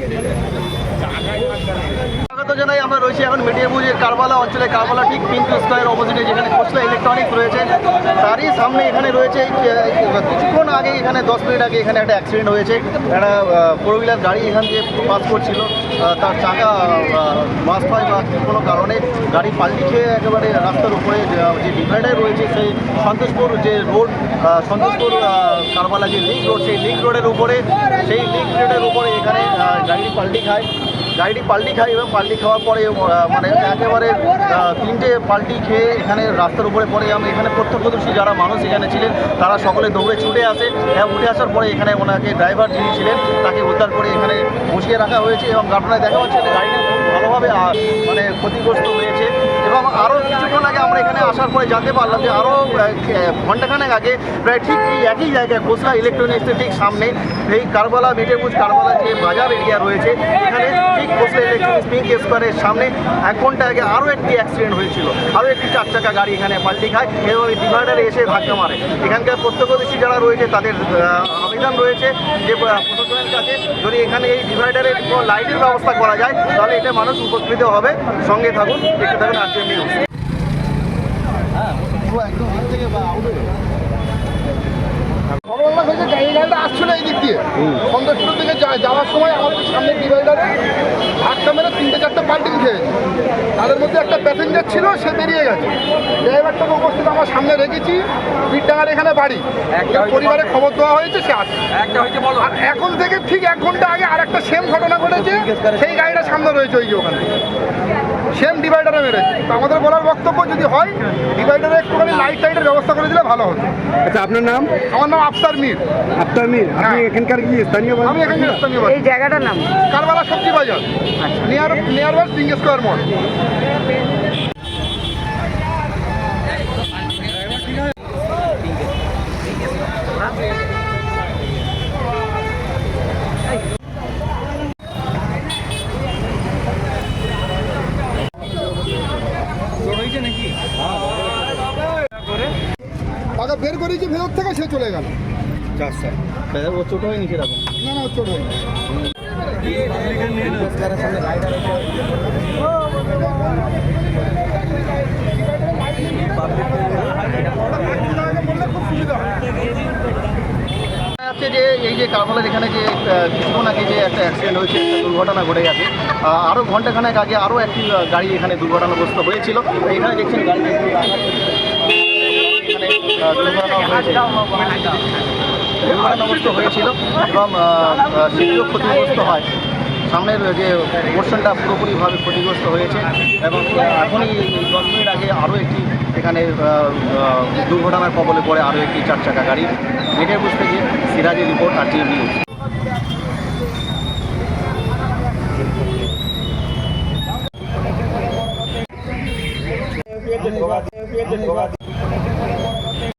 it. জানাই আমরা রয়েছি এখন মেটিয়াবুজের কারবালা অঞ্চলে। কারবালা ঠিক পিঙ্ক স্কোয়ার অপোজিটে যেখানে কোসলা ইলেকট্রনিক্স রয়েছে। তারই সামনে এখানে রয়েছে কিছুক্ষণ আগে এখানে, দশ মিনিট আগে এখানে একটা অ্যাক্সিডেন্ট হয়েছে। একটা ফোর হুইলার গাড়ি এখান দিয়ে পাস করছিল। তার চাকা বাস হয় বা কোনো কারণে গাড়ি পাল্টি খেয়ে একেবারে রাস্তার উপরে যে ডিভাইডার রয়েছে, সেই সন্তোষপুর যে রোড সন্তোষপুর কারবালা যে লিঙ্ক রোড সেই লিঙ্ক রোডের উপরে, সেই লিঙ্ক রোডের উপরে এখানে গাড়ি পাল্টি খায়। গাড়িটি পাল্টি খায় এবং পাল্টি খাওয়ার পরে মানে একেবারে তিনটে পাল্টি খেয়ে এখানে রাস্তার উপরে পড়ে। আমি এখানে প্রত্যক্ষদর্শী যারা মানুষ এখানে ছিলেন, তারা সকলে দৌড়ে ছুটে আসে। এবং উঠে আসার পরে এখানে ওনাকে ড্রাইভার যিনি ছিলেন, তাকে উদ্ধার করে এখানে বসিয়ে রাখা হয়েছে, এবং ঘটনায় দেখা হচ্ছে গাড়িটি খুব ভালোভাবে মানে ক্ষতিগ্রস্ত হয়েছে। এবং আরও আমরা এখানে আসার পরে জানতে পারলাম যে আরও ঘন্টাখানেক আগে প্রায় ঠিক এই একই জায়গায় খোসলা ইলেকট্রনিক্সের ঠিক সামনে এই কারবালা মেটেপুজ কারবালা যে বাজার এরিয়া রয়েছে, এখানে ঠিক খোসলা ইলেকট্রনিক্স পিঙ্ক স্কোয়ারের সামনে এক ঘণ্টা আগে আরও একটি অ্যাক্সিডেন্ট হয়েছিল। আরও একটি চার চাকা গাড়ি এখানে পাল্টি খায় এবং ডিভাইডারে এসে ধাক্কা মারে। এখানকার প্রত্যক্ষদর্শী যারা রয়েছে, তাদের আবেদন রয়েছে যে প্রশাসনের কাছে যদি এখানে এই ডিভাইডারের লাইটের ব্যবস্থা করা যায়, তাহলে এটা মানুষ উপকৃত হবে। সঙ্গে থাকুন, দেখতে থাকুন, আজকের নিউজ হয়েছে গাড়ি আসছিল এই দিক দিয়ে সন্তোষপুর দিকে যাওয়ার সময় আমাদের সামনে ডিভাইডারে ধাক্কা মেরে তিনটে চারটে পাল্টিং খেয়েছে তাদের মধ্যে একটা প্যাসেঞ্জার ছিল সে বেরিয়ে গেছে ড্রাইভারটাকে উপস্থিত আমার সামনে রেখেছি এখানে বাড়ি পরিবারে খবর দেওয়া হয়েছে সে আর এখন থেকে ঠিক এক ঘণ্টা আগে আর একটা সেম ঘটনা ঘটেছে সেই গাড়িটা সামনে রয়েছে ওই যে ওখানে। সেম ডিভাইডারে মেরেছে। তো আমাদের বলার বক্তব্য যদি হয় ডিভাইডারে একটুখানি লাইট টাইটের ব্যবস্থা করে দিলে ভালো হতো। আচ্ছা আপনার নাম? আমার নাম আফতার মির। আফতার মির আপনি হ্যাঁ। এখানকার কি স্থানীয় আমি এখানকার স্থানীয় বাসিন্দা। এই জায়গাটার নাম? কারবালা সবজি বাজার নিয়ার নিয়ার বাস সিঙ্গে স্কোয়ার নাকি? তাকে বের করেছি ভেতর থেকে সে চলে গেল। ও ছোট হয়ে নিচে রাখুন না না ও যাচ্ছে যে কারবালার এখানে যে কিছুক্ষণ আগে যে একটা অ্যাক্সিডেন্ট হয়েছে, একটা দুর্ঘটনা ঘটে গেছে আরও ঘন্টাখানেক আগে আরও একটি গাড়ি এখানে দুর্ঘটনাগ্রস্ত হয়েছিল। এখানে দেখছেন গাড়ি দুর্ঘটনাগ্রস্ত হয়েছিল এবং সেগুলো ক্ষতিগ্রস্ত হয়। সামনের যে পোর্শনটা পুরোপুরিভাবে ক্ষতিগ্রস্ত হয়েছে এবং এখনই দশ মিনিট আগে আরও একটি এখানে দুর্ঘটনার কবলে পড়ে আরও একটি চার চাকা গাড়ি। মেঘের বুঝতে গিয়ে সিরাজের রিপোর্ট আর টি নিউজ